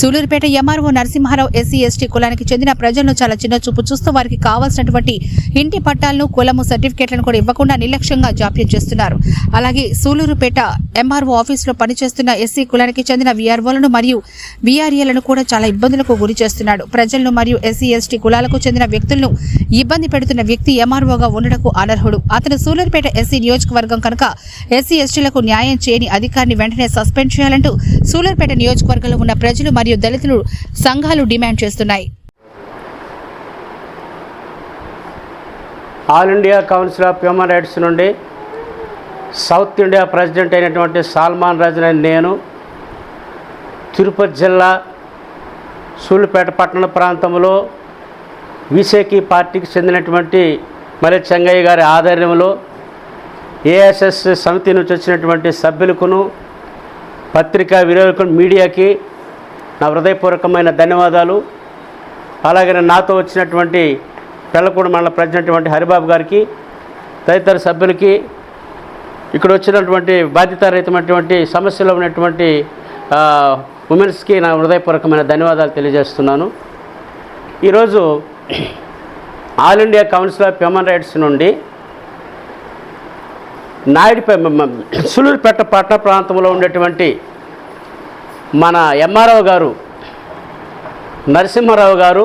Sullurupeta MRO Narasimharao SC ST కులానికి చెందిన ప్రజలను చాలా చిన్న చూపు చూస్తూ వారికి కావాల్సినటువంటి ఇంటి పట్టాలను కులము సర్టిఫికేట్లను కూడా ఇవ్వకుండా నిర్లక్ష్యంగా జాప్యం చేస్తున్నారు. అలాగే సూలూరుపేట ఎంఆర్ఓ ఆఫీసులో పనిచేస్తున్న ఎస్సీ కులానికి చెందిన వీఆర్ఓలను మరియు వీఆర్ఏలను కూడా చాలా ఇబ్బందులకు గురి చేస్తున్నాడు. ప్రజలను మరియు ఎస్సీ ఎస్టీ కులాలకు చెందిన వ్యక్తులను ఇబ్బంది పెడుతున్న వ్యక్తి ఎంఆర్ఓగా ఉండటకు అనర్హుడు. అతను సూలూరుపేట ఎస్సీ నియోజకవర్గం కనుక ఎస్సీ ఎస్టీలకు న్యాయం చేయని అధికారిని వెంటనే సస్పెండ్ చేయాలంటూ సూలూరుపేట నియోజకవర్గంలో ఉన్న ప్రజలు మరియు దళితులు సంఘాలు డిమాండ్ చేస్తున్నాయి. All India Council of Human Rights నుండి సౌత్ ఇండియా ప్రెసిడెంట్ అయినటువంటి సాల్మాన్ రాజు నేను తిరుపతి జిల్లా సూళ్ళుపేట పట్టణ ప్రాంతంలో విసేకి పార్టీకి చెందినటువంటి మరి చెంగయ్య గారి ఆధ్వర్యంలో ఏఎస్ఎస్ సమితి నుంచి వచ్చినటువంటి సభ్యులకును పత్రికా విలేకరులకు మీడియాకి నా హృదయపూర్వకమైన ధన్యవాదాలు. అలాగే నాతో వచ్చినటువంటి పెళ్ళకూడ మండల ప్రజనటువంటి హరిబాబు గారికి తదితర సభ్యులకి ఇక్కడ వచ్చినటువంటి బాధ్యతారహితమైనటువంటి సమస్యలో ఉన్నటువంటి ఉమెన్స్కి నా హృదయపూర్వకమైన ధన్యవాదాలు తెలియజేస్తున్నాను. ఈరోజు All India Council of Human Rights నుండి నాయుడిపై సులూరుపేట పట్టణ ప్రాంతంలో ఉండేటువంటి మన ఎంఆర్ఓ గారు నరసింహారావు గారు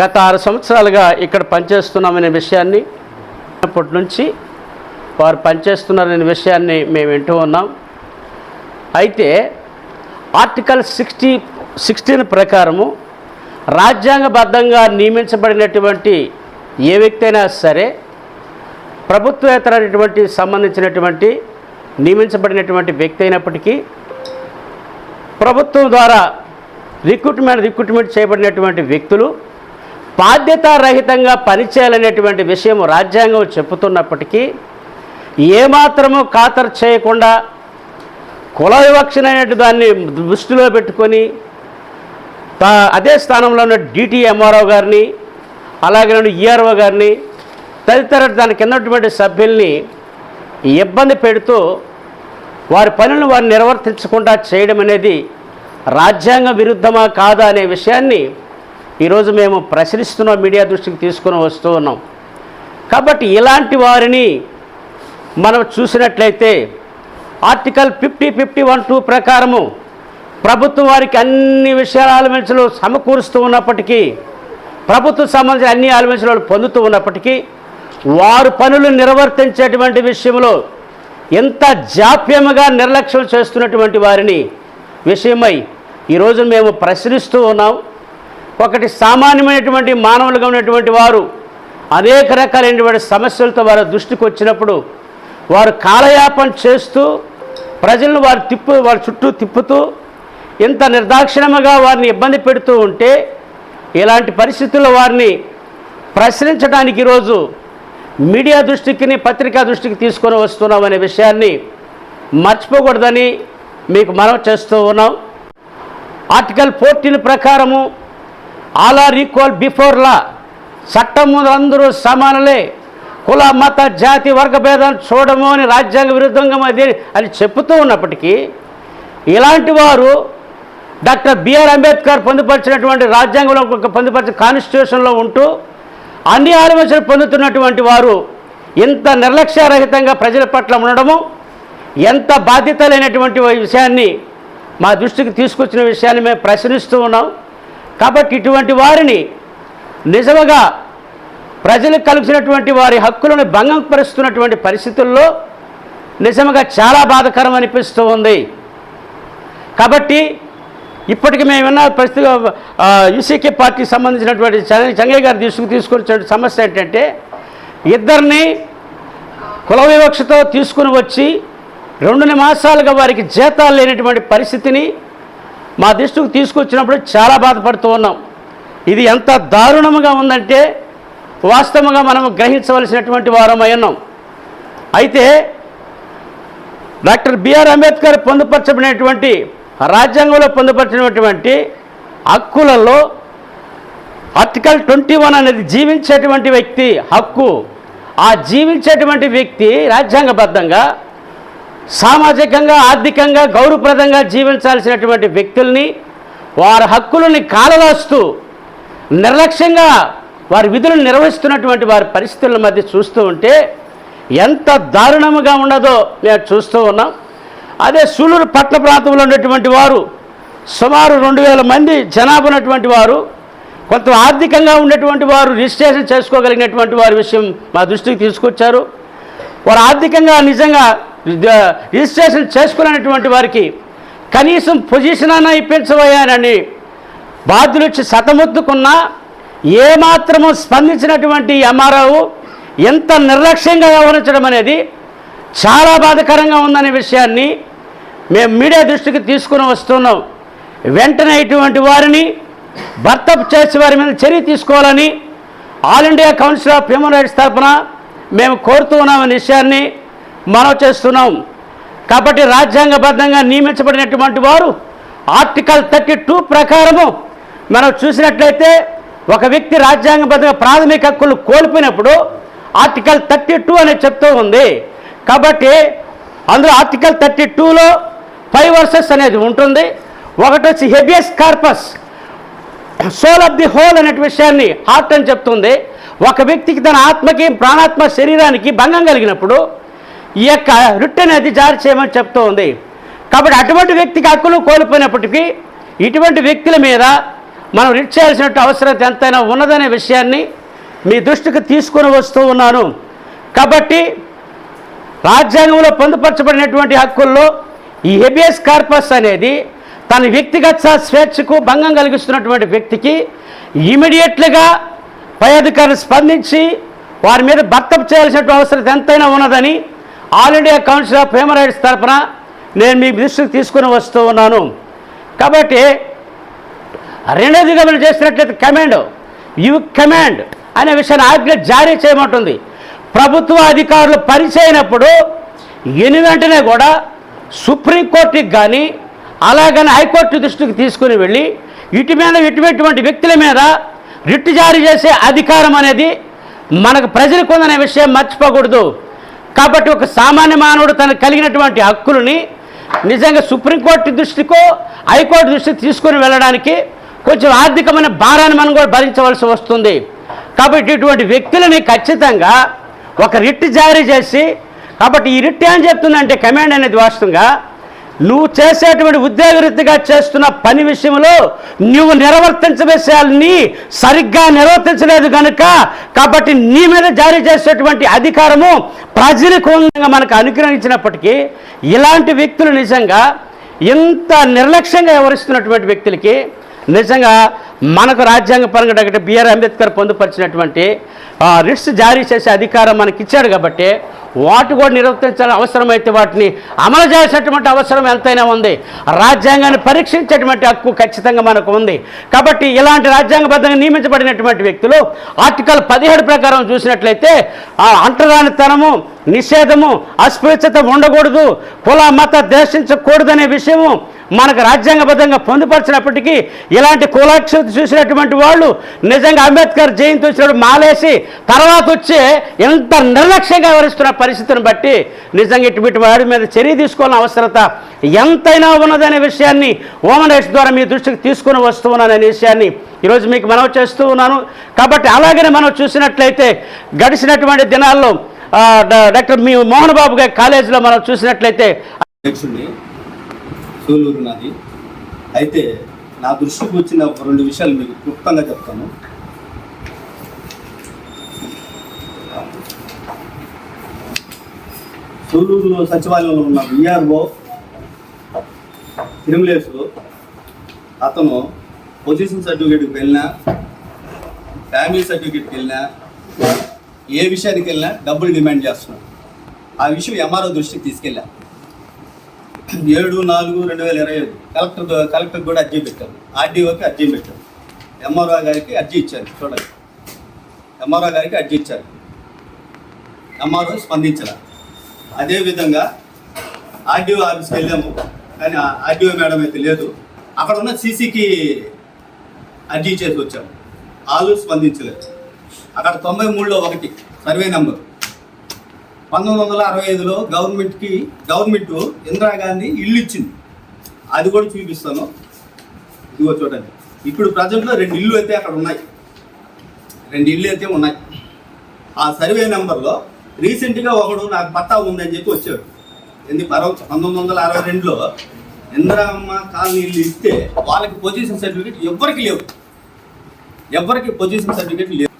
గత ఆరు సంవత్సరాలుగా ఇక్కడ పనిచేస్తున్నామనే విషయాన్ని అప్పటి నుంచి వారు పనిచేస్తున్నారనే విషయాన్ని మేము వింటూ ఉన్నాం. అయితే ఆర్టికల్ సిక్స్టీ సిక్స్టీన్ ప్రకారము రాజ్యాంగబద్ధంగా నియమించబడినటువంటి ఏ వ్యక్తి అయినా సరే ప్రభుత్వేతరైనటువంటి సంబంధించినటువంటి నియమించబడినటువంటి వ్యక్తి అయినప్పటికీ ప్రభుత్వం ద్వారా రిక్రూట్మెంట్ రిక్రూట్మెంట్ చేయబడినటువంటి వ్యక్తులు బాధ్యతారహితంగా పనిచేయాలనేటువంటి విషయం రాజ్యాంగం చెబుతున్నప్పటికీ ఏమాత్రము ఖాతరు చేయకుండా కుల వివక్షణ అనేటి దాన్ని దృష్టిలో పెట్టుకొని అదే స్థానంలో ఉన్న డిటిఎంఆర్ఓ గారిని అలాగే ఈఆర్ఓ గారిని తదితర దాని కిందటువంటి సభ్యుల్ని ఇబ్బంది పెడుతూ వారి పనులను వారు నిర్వర్తించకుండా చేయడం అనేది రాజ్యాంగ విరుద్ధమా కాదా అనే విషయాన్ని ఈరోజు మేము ప్రశ్నిస్తున్న మీడియా దృష్టికి తీసుకుని వస్తూ ఉన్నాం. కాబట్టి ఇలాంటి వారిని మనం చూసినట్లయితే article fifty fifty one two ప్రకారము ప్రభుత్వం వారికి అన్ని విషయాల ఆలమెంచలు సమకూరుస్తూ ఉన్నప్పటికీ ప్రభుత్వం సంబంధించిన అన్ని ఆలమించలు పొందుతూ ఉన్నప్పటికీ వారు పనులు నిర్వర్తించేటువంటి విషయంలో ఎంత జాప్యముగా నిర్లక్ష్యం చేస్తున్నటువంటి వారిని విషయమై ఈరోజు మేము ప్రశ్నిస్తూ ఉన్నాం. ఒకటి సామాన్యమైనటువంటి మానవులుగా ఉన్నటువంటి వారు అనేక రకాలైనటువంటి సమస్యలతో వారి దృష్టికి వచ్చినప్పుడు వారు కాలయాపన చేస్తూ ప్రజలను వారు తిప్పు వారి చుట్టూ తిప్పుతూ ఇంత నిర్దాక్షిణ్యముగా వారిని ఇబ్బంది పెడుతూ ఉంటే ఇలాంటి పరిస్థితుల్లో వారిని ప్రశ్నించడానికి ఈరోజు మీడియా దృష్టికి పత్రికా దృష్టికి తీసుకొని వస్తున్నాం అనే విషయాన్ని మర్చిపోకూడదని మీకు మనం చేస్తూ ఉన్నాం. ఆర్టికల్ ఫోర్టీన్ ప్రకారము all are equal before law చట్టం ముందు అందరూ సమానలే కుల మత జాతి వర్గ భేదాలు చూడము అని రాజ్యాంగ విరుద్ధంగా అది అని చెప్తూ ఉన్నప్పటికీ ఇలాంటి వారు డాక్టర్ బిఆర్ అంబేద్కర్ పొందుపరిచినటువంటి రాజ్యాంగంలో పొందుపరిచిన కాన్స్టిట్యూషన్లో ఉంటూ అన్ని ఆలోచనలు పొందుతున్నటువంటి వారు ఇంత నిర్లక్ష్యరహితంగా ప్రజల పట్ల ఉండడము ఎంత బాధ్యత లేనటువంటి విషయాన్ని మా దృష్టికి తీసుకొచ్చిన విషయాన్ని మేము ప్రశ్నిస్తూ ఉన్నాం. కాబట్టి ఇటువంటి వారిని నిజముగా ప్రజలకు కలిసినటువంటి వారి హక్కులను భంగం పరుస్తున్నటువంటి పరిస్థితుల్లో నిజంగా చాలా బాధకరం అనిపిస్తూ ఉంది. కాబట్టి ఇప్పటికి మేము విన్న పరిస్థితి యూసీకే పార్టీకి సంబంధించినటువంటి చంగయ్య గారు తీసుకు తీసుకొచ్చిన సమస్య ఏంటంటే ఇద్దరిని కుల వివక్షతో తీసుకుని వచ్చి రెండు మాసాలుగా వారికి జీతాలు లేనటువంటి పరిస్థితిని మా దృష్టికి తీసుకొచ్చినప్పుడు చాలా బాధపడుతూ ఉన్నాం. ఇది ఎంత దారుణంగా ఉందంటే వాస్తవంగా మనం గ్రహించవలసినటువంటి వారమై ఉన్నాం. అయితే డాక్టర్ బిఆర్ అంబేద్కర్ పొందుపరచబడినటువంటి రాజ్యాంగంలో పొందుపరిచినటువంటి హక్కులలో ఆర్టికల్ ట్వంటీ వన్ అనేది జీవించేటువంటి వ్యక్తి హక్కు. ఆ జీవించేటువంటి వ్యక్తి రాజ్యాంగబద్ధంగా సామాజికంగా ఆర్థికంగా గౌరవప్రదంగా జీవించాల్సినటువంటి వ్యక్తుల్ని వారి హక్కులని కాలరాస్తూ నిర్లక్ష్యంగా వారి విధులను నిర్వహిస్తున్నటువంటి వారి పరిస్థితుల మధ్య చూస్తూ ఉంటే ఎంత దారుణముగా ఉండదో మేము చూస్తూ ఉన్నాం. అదే సూలూరు పట్ల ప్రాంతంలో ఉన్నటువంటి వారు సుమారు రెండు వేల మంది జనాభా ఉన్నటువంటి వారు కొంత ఆర్థికంగా ఉన్నటువంటి వారు రిజిస్ట్రేషన్ చేసుకోగలిగినటువంటి వారి విషయం మా దృష్టికి తీసుకొచ్చారు. వారు ఆర్థికంగా నిజంగా రిజిస్ట్రేషన్ చేసుకునేటువంటి వారికి కనీసం పొజిషన్ అన్న ఇప్పించబోయానని బాధ్యులు వచ్చి సతమొత్తుకున్నా ఏమాత్రము స్పందించినటువంటి ఎంఆర్ఓ ఎంత నిర్లక్ష్యంగా వ్యవహరించడం అనేది చాలా బాధకరంగా ఉందనే విషయాన్ని మేము మీడియా దృష్టికి తీసుకుని వస్తున్నాం. వెంటనే ఇటువంటి వారిని భర్తప్ చేసే వారి మీద చర్య తీసుకోవాలని All India Council of Human Rights తరఫున మేము కోరుతూ ఉన్నామనే విషయాన్ని మనం చేస్తున్నాం. కాబట్టి రాజ్యాంగబద్ధంగా నియమించబడినటువంటి వారు ఆర్టికల్ థర్టీ టూ ప్రకారము మనం చూసినట్లయితే ఒక వ్యక్తి రాజ్యాంగబద్ధంగా ప్రాథమిక హక్కులు కోల్పోయినప్పుడు ఆర్టికల్ థర్టీ టూ అనేది చెప్తూ ఉంది. కాబట్టి అందులో ఆర్టికల్ థర్టీ టూలో ఫైవ్ వర్సెస్ అనేది ఉంటుంది. ఒకటి వచ్చి habeas corpus. Soul of the whole అనే విషయాన్ని హార్ట్ అని చెప్తుంది. ఒక వ్యక్తికి తన ఆత్మకి ప్రాణాత్మ శరీరానికి భంగం కలిగినప్పుడు ఈ యొక్క రిట్ అనేది జారీ చేయమని చెప్తూ ఉంది కాబట్టి అటువంటి వ్యక్తికి హక్కులు కోల్పోయినప్పటికీ ఇటువంటి వ్యక్తుల మీద మనం రిట్ చేయాల్సిన అవసరం ఎంతైనా ఉన్నదనే విషయాన్ని మీ దృష్టికి తీసుకొని వస్తూ ఉన్నాను. కాబట్టి రాజ్యాంగంలో పొందుపరచబడినటువంటి హక్కుల్లో ఈ హెబియస్ కార్పస్ అనేది తన వ్యక్తిగత స్వేచ్ఛకు భంగం కలిగిస్తున్నటువంటి వ్యక్తికి ఇమీడియట్లుగా పై అధికారులు స్పందించి వారి మీద భర్తపు చేయాల్సినటువంటి అవసరం ఎంతైనా ఉన్నదని All India Council of Human Rights తరఫున నేను మీ దృష్టికి తీసుకుని వస్తూ ఉన్నాను. కాబట్టి రెండోదిగా మీరు చేసినట్లయితే కమాండ్ యు కమాండ్ అనే విషయాన్ని ఆజ్ఞ జారీ చేయమంటుంది. ప్రభుత్వ అధికారులు పరిచయినప్పుడు ఎన్ని వెంటనే కూడా సుప్రీంకోర్టుకి కానీ అలాగని హైకోర్టు దృష్టికి తీసుకుని వెళ్ళి ఇటు మీద ఇటువంటి వ్యక్తుల మీద రిట్ జారీ చేసే అధికారం అనేది మనకు ప్రజలకు ఉందనే విషయం మర్చిపోకూడదు. కాబట్టి ఒక సామాన్య మానవుడు తనకు కలిగినటువంటి హక్కులని నిజంగా సుప్రీంకోర్టు దృష్టికో హైకోర్టు దృష్టికి తీసుకుని వెళ్ళడానికి కొంచెం ఆర్థికమైన భారాన్ని మనం కూడా భరించవలసి వస్తుంది. కాబట్టి ఇటువంటి వ్యక్తులని ఖచ్చితంగా ఒక రిట్ జారీ చేసి కాబట్టి ఈ రిట్ ఏం చెప్తుందంటే కమాండ్ అనేది వాస్తవంగా నువ్వు చేసేటువంటి ఉద్యోగరీతిగా చేస్తున్న పని విషయంలో నువ్వు నిర్వర్తించవలసాలని సరిగ్గా నిర్వర్తించలేదు కనుక కాబట్టి నీ మీద జారీ చేసేటువంటి అధికారము ప్రజలకు మనకు అనుగ్రహించినప్పటికీ ఇలాంటి వ్యక్తులు నిజంగా ఇంత నిర్లక్ష్యంగా వ్యవహరిస్తున్నటువంటి వ్యక్తులకి నిజంగా మనకు రాజ్యాంగ పరంగా డాక్టర్ బిఆర్ అంబేద్కర్ పొందుపరిచినటువంటి రిట్స్ జారీ చేసే అధికారం మనకి ఇచ్చాడు కాబట్టి వాటి కూడా నిర్వర్తించాలని అవసరమైతే వాటిని అమలు చేసేటువంటి అవసరం ఎంతైనా ఉంది. రాజ్యాంగాన్ని పరీక్షించేటువంటి హక్కు ఖచ్చితంగా మనకు ఉంది. కాబట్టి ఇలాంటి రాజ్యాంగబద్ధంగా నియమించబడినటువంటి వ్యక్తులు ఆర్టికల్ పదిహేడు ప్రకారం చూసినట్లయితే అంటరానితనము నిషేధము అస్పృశ్యత ఉండకూడదు కుల మత దేశించకూడదనే విషయము మనకు రాజ్యాంగబద్ధంగా పొందుపరిచినప్పటికీ ఇలాంటి కులాక్షత చూసినటువంటి వాళ్ళు నిజంగా అంబేద్కర్ జయంతి వచ్చినప్పుడు మాలేసి తర్వాత వచ్చే ఎంత నిర్లక్ష్యంగా వ్యవహరిస్తున్న పరిస్థితిని బట్టి నిజంగా ఇటువంటి వాడి మీద చర్య తీసుకోవాలని అవసరత ఎంతైనా ఉన్నదనే విషయాన్ని ఓమన్ రైట్స్ ద్వారా మీ దృష్టికి తీసుకుని వస్తూ ఉన్నాననే విషయాన్ని ఈరోజు మీకు మనవి చేస్తూ ఉన్నాను. కాబట్టి అలాగనే మనం చూసినట్లయితే గడిచినటువంటి దినాల్లో డాక్టర్ మీ మోహన్ బాబు గారి కాలేజీలో మనం చూసినట్లయితే అధ్యక్షుడిని సూలూరు నాది. అయితే నా దృష్టికి వచ్చిన రెండు విషయాలు మీకు క్లుప్తంగా చెప్తాను. సూలూరులో సచివాలయంలో ఉన్న విఆర్ఓ తిరుమలేసు అతను పొజిషన్ సర్టిఫికేట్కి వెళ్ళినా ఫ్యామిలీ సర్టిఫికేట్కి వెళ్ళినా ఏ విషయానికి వెళ్ళినా డబ్బులు డిమాండ్ చేస్తున్నాడు. ఆ విషయం ఎంఆర్ఓ దృష్టికి తీసుకెళ్ళా. ఏడు నాలుగు రెండు వేల ఇరవై ఐదు. కలెక్టర్ కలెక్టర్ కూడా అర్జీ పెట్టారు. ఆర్డీఓకి అర్జీ పెట్టారు. ఎంఆర్ఓ గారికి అర్జీ ఇచ్చారు. చూడండి. ఎంఆర్ఓ గారికి అర్జీ ఇచ్చారు. ఎంఆర్ఓ స్పందించారు అదేవిధంగా ఆర్డీఓ ఆఫీస్కి వెళ్ళాము. కానీ ఆర్డీఓ మేడం అయితే లేదు. అక్కడ ఉన్న సీసీకి అర్జీ చేసి వచ్చాము. వాళ్ళు స్పందించలేదు. అక్కడ తొంభై మూడులో ఒకటి సర్వే నెంబర్. పంతొమ్మిది వందల అరవై ఐదులో గవర్నమెంట్కి గవర్నమెంట్ ఇందిరాగాంధీ ఇల్లు ఇచ్చింది అది కూడా చూపిస్తాను. ఇదిగో చూడండి. ఇప్పుడు ప్రజెంట్లో రెండు ఇల్లు అయితే అక్కడ ఉన్నాయి. రెండు ఇల్లు అయితే ఉన్నాయి. ఆ సర్వే నెంబర్లో రీసెంట్గా ఒకడు నాకు పట్టా ఉందని చెప్పి వచ్చాడు. ఎందుకు పరవ పంతొమ్మిది వందల అరవై రెండులో ఇందిరామ్మ కాలనీ ఇల్లు ఇస్తే వాళ్ళకి పొజిషన్ సర్టిఫికేట్ ఎవ్వరికి లేవు. ఎవరికి పొజిషన్ సర్టిఫికేట్ లేవు.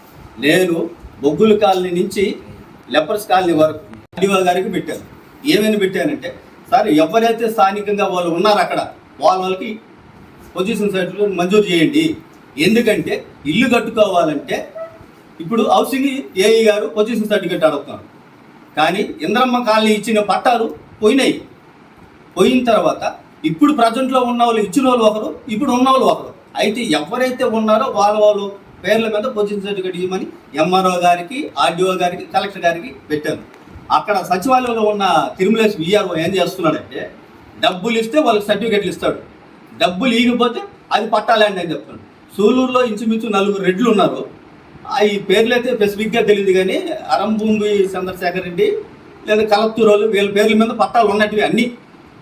నేను బొగ్గుల కాలనీ నుంచి లెపర్స్ కాలనీ వరకు డిఓ గారికి పెట్టాను ఏమైనా పెట్టానంటే సార్ ఎవరైతే స్థానికంగా వాళ్ళు ఉన్నారు అక్కడ వాళ్ళ వాళ్ళకి పొజిషన్ సర్టిఫికేట్ మంజూరు చేయండి. ఎందుకంటే ఇల్లు కట్టుకోవాలంటే ఇప్పుడు హౌసింగ్ ఏఈ గారు పొజిషన్ సర్టిఫికేట్ అడుగుతున్నారు. కానీ ఇంద్రమ్మ కాలనీ ఇచ్చిన పట్టాలు పోయినాయి. పోయిన తర్వాత ఇప్పుడు ప్రజెంట్లో ఉన్న వాళ్ళు ఇచ్చిన వాళ్ళు ఒకరు ఇప్పుడు ఉన్న వాళ్ళు ఒకరు. అయితే ఎవరైతే ఉన్నారో వాళ్ళ వాళ్ళు పేర్ల మీద పొజిషన్ సర్టిఫికేట్ ఇవ్వమని ఎంఆర్ఓ గారికి ఆర్డీఓ గారికి కలెక్టర్ గారికి పెట్టాను. అక్కడ సచివాలయంలో ఉన్న తిరుమలేశ్ విఆర్ఓ ఏం చేస్తున్నాడంటే డబ్బులు ఇస్తే వాళ్ళకి సర్టిఫికేట్లు ఇస్తాడు. డబ్బులు ఇవ్వకపోతే అది పట్టాలండి అని చెప్తున్నాడు. సూలూరులో ఇంచుమించు నలుగురు రెడ్లు ఉన్నారు. ఆ ఈ పేర్లు అయితే స్పెసిఫిక్గా తెలియదు కానీ అరంభూమి చంద్రశేఖర్ రెడ్డి లేదా కలత్తూరు వీళ్ళ పేర్ల మీద పట్టాలు ఉన్నట్టువి అన్నీ.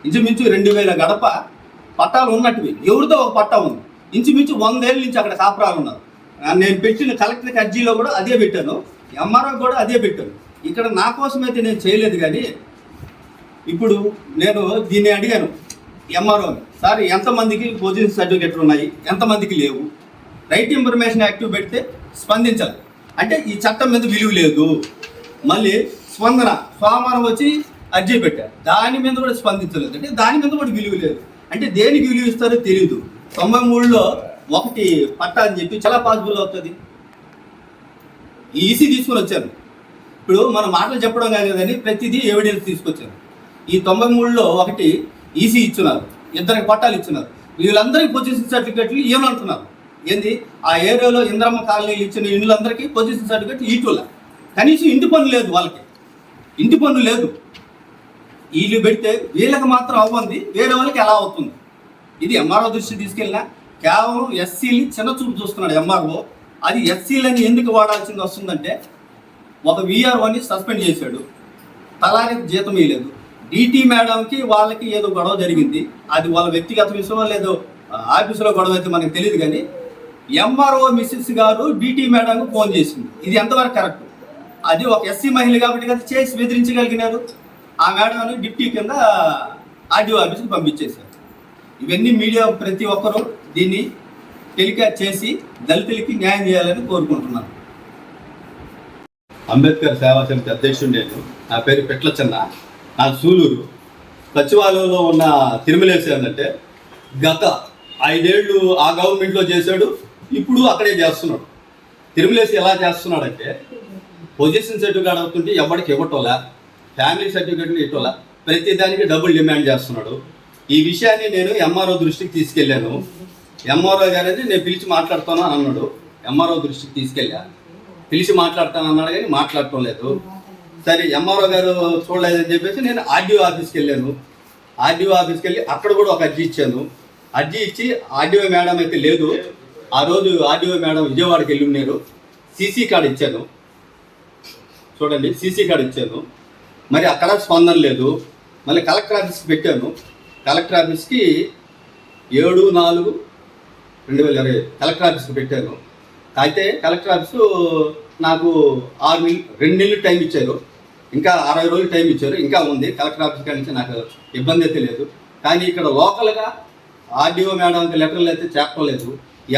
ఇంచుమించు రెండు వేల గడప పట్టాలు ఉన్నట్టువి. ఎవరితో ఒక పట్టా ఉంది. ఇంచుమించు వందేళ్ళ నుంచి అక్కడ కాపురాలు ఉన్నారు. నేను పెట్టిన కలెక్టర్కి అర్జీలో కూడా అదే పెట్టాను. ఎంఆర్ఓ కూడా అదే పెట్టాను. ఇక్కడ నా కోసం అయితే నేను చేయలేదు కానీ ఇప్పుడు నేను దీన్ని అడిగాను ఎంఆర్ఓని. సార్ ఎంతమందికి పొజిషన్ సర్టిఫికెట్లు ఉన్నాయి? ఎంతమందికి లేవు? రైట్ ఇన్ఫర్మేషన్ యాక్టివ్ పెడితే స్పందించాలి. అంటే ఈ చట్టం మీద విలువ లేదు. మళ్ళీ స్పందన సోమవారం వచ్చి అర్జీ పెట్టారు దాని మీద కూడా స్పందించలేదు. అంటే దాని మీద కూడా విలువ లేదు. అంటే దేనికి విలువ ఇస్తారో తెలియదు తొంభై మూడులో ఒకటి పట్టా అని చెప్పి చాలా పాసిబుల్ అవుతుంది. ఈసీ తీసుకొని వచ్చారు. ఇప్పుడు మన మాటలు చెప్పడం కాదు ప్రతిదీ ఎవిడెన్స్ తీసుకొచ్చాను ఈ తొంభై మూడులో ఒకటి ఈసీ ఇచ్చున్నారు. ఇద్దరికి పట్టాలు ఇచ్చున్నారు. వీళ్ళందరికీ పొజిషన్ సర్టిఫికెట్లు ఏమంటున్నారు ఏంది? ఆ ఏరియాలో ఇంద్రమ్మ కాలనీలు ఇచ్చిన ఇండ్లందరికీ పొజిషన్ సర్టిఫికెట్ ఈటుల కనీసం ఇంటి పన్ను లేదు వాళ్ళకి. ఇంటి పన్ను లేదు. వీళ్ళు పెడితే వీళ్ళకి మాత్రం అవ్వంది వేరే వాళ్ళకి ఎలా అవుతుంది? ఇది ఎంఆర్ఓ దృష్టి తీసుకెళ్ళినా కేవలం ఎస్సీని చిన్న చూపు చూస్తున్నాడు ఎంఆర్ఓ. అది ఎస్సీలని ఎందుకు వాడాల్సింది వస్తుందంటే ఒక విఆర్ఓని సస్పెండ్ చేశాడు. తలానికి జీతం ఇవ్వలేదు డిటి మేడంకి వాళ్ళకి ఏదో గొడవ జరిగింది. అది వాళ్ళ వ్యక్తిగత విషయంలో లేదో ఆఫీసులో గొడవ అయితే మనకు తెలియదు కానీ ఎంఆర్ఓ మిస్సెస్ గారు డీటీ మేడంకు ఫోన్ చేసింది. ఇది ఎంతవరకు కరెక్ట్? అది ఒక ఎస్సీ మహిళ కాబట్టి కదా చేసి బెదిరించగలిగినారు. ఆ మేడంని డిప్టీ కింద ఆర్డీఓ ఆఫీస్కి పంపించేశారు. ఇవన్నీ మీడియా ప్రతి ఒక్కరూ దీన్ని టెలికాస్ట్ చేసి దళితులకి న్యాయం చేయాలని కోరుకుంటున్నాను. అంబేద్కర్ సేవా సమితి అధ్యక్షుడు నేను. నా పేరు పెట్లచన్న. నా సూలూరు. సచివాలయంలో ఉన్న తిరుమలేసి ఏంటంటే గత ఐదేళ్ళు ఆ గవర్నమెంట్లో చేశాడు ఇప్పుడు అక్కడే చేస్తున్నాడు. తిరుమలేసి ఎలా చేస్తున్నాడంటే పొజిషన్ సర్టిఫికేట్ అవుతుంటే ఎవరికి ఇవ్వటోలా? ఫ్యామిలీ సర్టిఫికేట్ని ఇవ్వటోలా? ప్రతి దానికి డబ్బులు డిమాండ్ చేస్తున్నాడు. ఈ విషయాన్ని నేను ఎంఆర్ఓ దృష్టికి తీసుకెళ్ళాను. ఎంఆర్ఓ గారని నేను పిలిచి మాట్లాడుతాను అని అన్నాడు. ఎంఆర్ఓ దృష్టికి తీసుకెళ్ళా. పిలిచి మాట్లాడతాను అన్నాడు కానీ మాట్లాడటం లేదు. సరే ఎంఆర్ఓ గారు చూడలేదని చెప్పేసి నేను ఆర్డీఓ ఆఫీస్కి వెళ్ళాను. ఆర్డీఓ ఆఫీస్కి వెళ్ళి అక్కడ కూడా ఒక అర్జీ ఇచ్చాను. అర్జీ ఇచ్చి ఆర్డీఓ మేడం అయితే లేదు. ఆ రోజు ఆర్డీఓ మేడం విజయవాడకి వెళ్ళి ఉన్నారు. సీసీ కార్డు ఇచ్చాను. చూడండి సీసీ కార్డు ఇచ్చాను. మరి అక్కడ స్పందన లేదు. మళ్ళీ కలెక్టర్ ఆఫీస్కి పెట్టాను. కలెక్టర్ ఆఫీస్కి ఏడు నాలుగు రెండు వేల ఇరవై కలెక్టర్ ఆఫీస్కి పెట్టాను. అయితే కలెక్టర్ ఆఫీసు నాకు ఆరు నెలలు రెండు నెలలు టైం ఇచ్చారు. ఇంకా అరవై రోజులు టైం ఇచ్చారు. ఇంకా ఉంది. కలెక్టర్ ఆఫీస్ కాడి నుంచి నాకు ఇబ్బంది అయితే లేదు. కానీ ఇక్కడ లోకల్గా ఆర్డీఓ మేడంకి లెటర్లు అయితే చెప్పడం లేదు.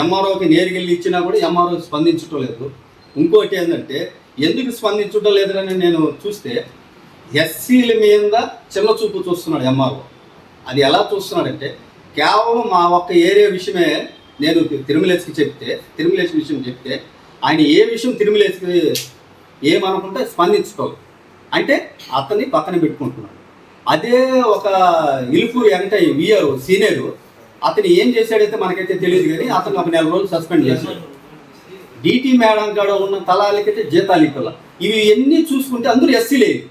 ఎంఆర్ఓకి నేరుగా వెళ్ళి ఇచ్చినా కూడా ఎంఆర్ఓ స్పందించడం లేదు. ఇంకోటి ఏంటంటే ఎందుకు స్పందించడం లేదని నేను చూస్తే ఎస్సీల మీద చిన్న చూపు చూస్తున్నాడు ఎంఆర్ఓ. అది ఎలా చూస్తున్నాడంటే కేవలం మా ఒక్క ఏరియా విషయమే నేను తిరుమలేసికి చెప్తే తిరుమలేసి విషయం చెప్తే ఆయన ఏ విషయం తిరుమలేసికి ఏమనుకుంటే స్పందించుకోవాలి. అంటే అతన్ని పక్కన పెట్టుకుంటున్నాడు. అదే ఒక ఇల్ఫు వెంట విఆర్ సీనియర్ అతను ఏం చేశాడైతే మనకైతే తెలియదు కానీ అతను ఒక నెల రోజులు సస్పెండ్ చేశాడు. డిటి మేడం కాడ ఉన్న తలాలకైతే జీతాలు ఇవ్వాల. ఇవి ఎన్ని చూసుకుంటే అందరూ ఎస్సీలే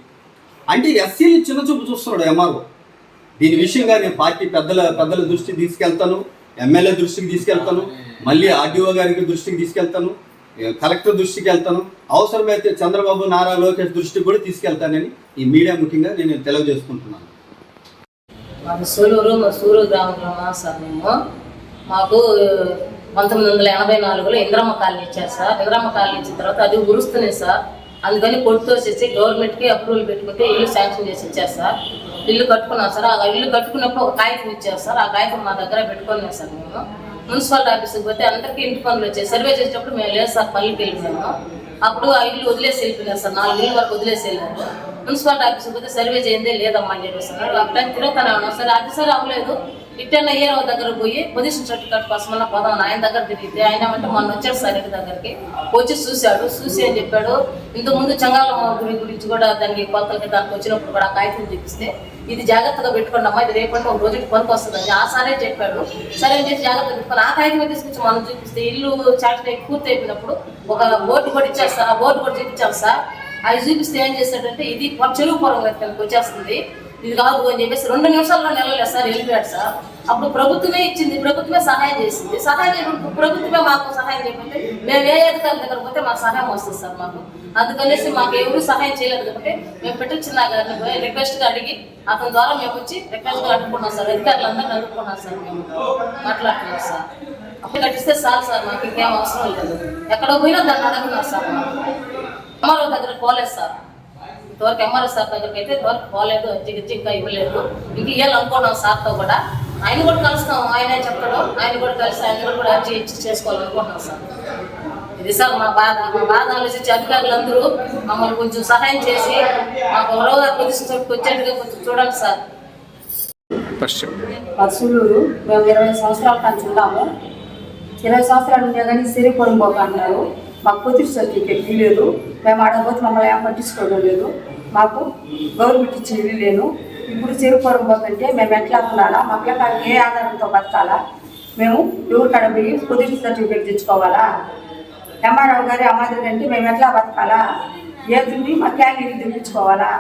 అంటే ఎస్సీని చిన్న చూపు చూస్తున్నాడు ఎంఆర్ఓ. దీని విషయంగా నేను పార్టీ పెద్దల పెద్దల దృష్టి తీసుకెళ్తాను. ఎమ్మెల్యే దృష్టికి తీసుకెళ్తాను మళ్ళీ ఆర్డీఓ గారికి దృష్టికి తీసుకెళ్తాను కలెక్టర్ దృష్టికి వెళ్తాను అవసరమైతే చంద్రబాబు నారా లోకేష్ దృష్టికి కూడా తీసుకెళ్తానని ఈ మీడియా ముఖ్యంగా నేను తెలియజేసుకుంటున్నాను. మాకు సూలూరు మా సూలూరు గ్రామంలో సార్ మేము. మాకు పంతొమ్మిది వందల ఎనభై నాలుగులో ఇంద్రమ్మ కాలనీ ఇచ్చారు సార్. ఇంద్రమ్మ కాలనీ ఇచ్చిన తర్వాత అది ఉరుస్తున్నాయి సార్. అందుకని కొట్టు వచ్చేసి గవర్నమెంట్కి అప్రూవల్ పెట్టుకుంటే ఇల్లు శాంక్షన్ చేసి ఇచ్చారు సార్ ఇల్లు కట్టుకున్నాం సార్. ఆ ఇల్లు కట్టుకున్నప్పుడు ఒక కాగితం ఇచ్చారు సార్. ఆ కాగితం మా దగ్గర పెట్టుకున్నాం సార్ మేము. మున్సిపల్ ఆఫీస్కి పోతే అందరికీ ఇంటి పనులు వచ్చాయి. సర్వే చేసేటప్పుడు మేము లేదు సార్ పల్లెకి వెళ్ళిపోయాము. అప్పుడు ఆ ఇల్లు వదిలేసి వెళ్ళిపోయినారు సార్. నాలుగు ఇల్లు వరకు వదిలేసి వెళ్ళారు. మున్సిపాలిటీ ఆఫీస్కి పోతే సర్వే చేయందే లేదమ్మా అని చెప్పేసి అన్నారు. అప్పుడు తిరుగుతానే ఉన్నాం సార్ అది సార్ అవ్వలేదు రిటర్న్ ఏరో దగ్గర పోయి పొజిషన్ సర్టిఫికేట్ కోసం అన్న పోదాం ఆయన దగ్గర తిరిగితే ఆయన అంటే మొన్న వచ్చాడు సార్ ఇంటి దగ్గరికి. వచ్చి చూశాడు చూసి అని చెప్పాడు? ఇంతకుముందు చంగాలమ్మ గురి గురించి కూడా దానికి కొలతలకి దానికి వచ్చినప్పుడు కూడా ఆ కాగితం చూపిస్తే ఇది జాగ్రత్తగా పెట్టుకోండి అమ్మా ఇది రేపటి ఒక రోజుకి పనికి వస్తుందని ఆ సారే చెప్పాడు. సరే అని చెప్పి జాగ్రత్తగా పెట్టుకొని ఆ కాగితం తీసుకొచ్చి మనం చూపిస్తే ఇల్లు చాటి పూర్తి అయిపోయినప్పుడు ఒక బోర్డు కూడా ఇచ్చారు సార్ ఆ బోర్డు కూడా చూపించాం సార్. అవి చూపిస్తే ఏం చేశాడంటే ఇది చెరువు పొరం వచ్చేస్తుంది. ఇది కాదు అని చెప్పేసి రెండు నిమిషాల్లో నిలవలేదు సార్ వెళ్ళిపోయాడు సార్. అప్పుడు ప్రభుత్వమే ఇచ్చింది ప్రభుత్వమే సహాయం చేసింది. సహాయం చేయడం ప్రభుత్వమే మాకు సహాయం చేయకపోతే మేము ఏ అధికారుల దగ్గర పోతే మాకు సహాయం వస్తుంది సార్ మాకు. అందుకనేసి మాకు ఎవరు సహాయం చేయలేదు కాబట్టి మేము పెట్టించిన గారిని పోయి రిక్వెస్ట్గా అడిగి అతని ద్వారా మేము వచ్చి రిక్వెస్ట్గా అడుగుకున్నాం సార్. అధికారులందరూ అడుగుకున్నాం సార్ మేము. మాట్లాడుతున్నాం సార్. అప్పుడు కట్టిస్తే చాలు సార్ మాకు ఇంకేం అవసరం లేదు. ఎక్కడ పోయినా దాన్ని అడుగుతున్నాం సార్ మాకు. ఎంఆర్ఓ దగ్గర పోలేదు సార్. ఇంతవరకు ఎంఆర్ఓ సార్ దగ్గరికి అయితే ఇంతవరకు పోలేదు జిగ్గి ఇంకా ఇవ్వలేదు. ఇంక ఇవ్వాలి అనుకున్నాం సార్తో కూడా. ఆయన కూడా కలుస్తాం ఆయన ఏం చెప్తాడు ఆయన కూడా కలిసి ఆయన కూడా అర్జీ ఇచ్చి చేసుకోవాలనుకుంటున్నాం సార్. ఇది సార్ మా బాధ. మా బాధ ఆలోచించి అధికారులందరూ మమ్మల్ని కొంచెం సహాయం చేసి మాకు ఎవరో పొజిషన్ వచ్చేట్టుగా కొంచెం చూడండి సార్. పసులూరు మేము ఇరవై సంవత్సరాల నుంచి ఉన్నాము. ఇరవై సంవత్సరాలు ఉండే కానీ సిరిపురం పోక అంటారు మాకు పొత్తిరి సర్టిఫికేట్ ఇవ్వలేదు. మేము ఆడపోతే మమ్మల్ని ఏం పట్టించుకోవడం లేదు. మాకు గవర్నమెంట్ ఇచ్చిన ఇల్లు లేను ఇప్పుడు సిరిపురం పోతుంటే మేము ఎట్లా ఉండాలా మా పిల్లకాయలు ఏ ఆధారంతో బతకాలా? మేము ఎవరు కాడ పోయి పొత్తిరి సర్టిఫికేట్ తెచ్చుకోవాలా? ఎంఆర్ఓ గారి అమ్మాయి అంటే మేము ఎట్లా బతకాలా? ఏది మా క్యాండిడేట్ తెప్పించుకోవాలా?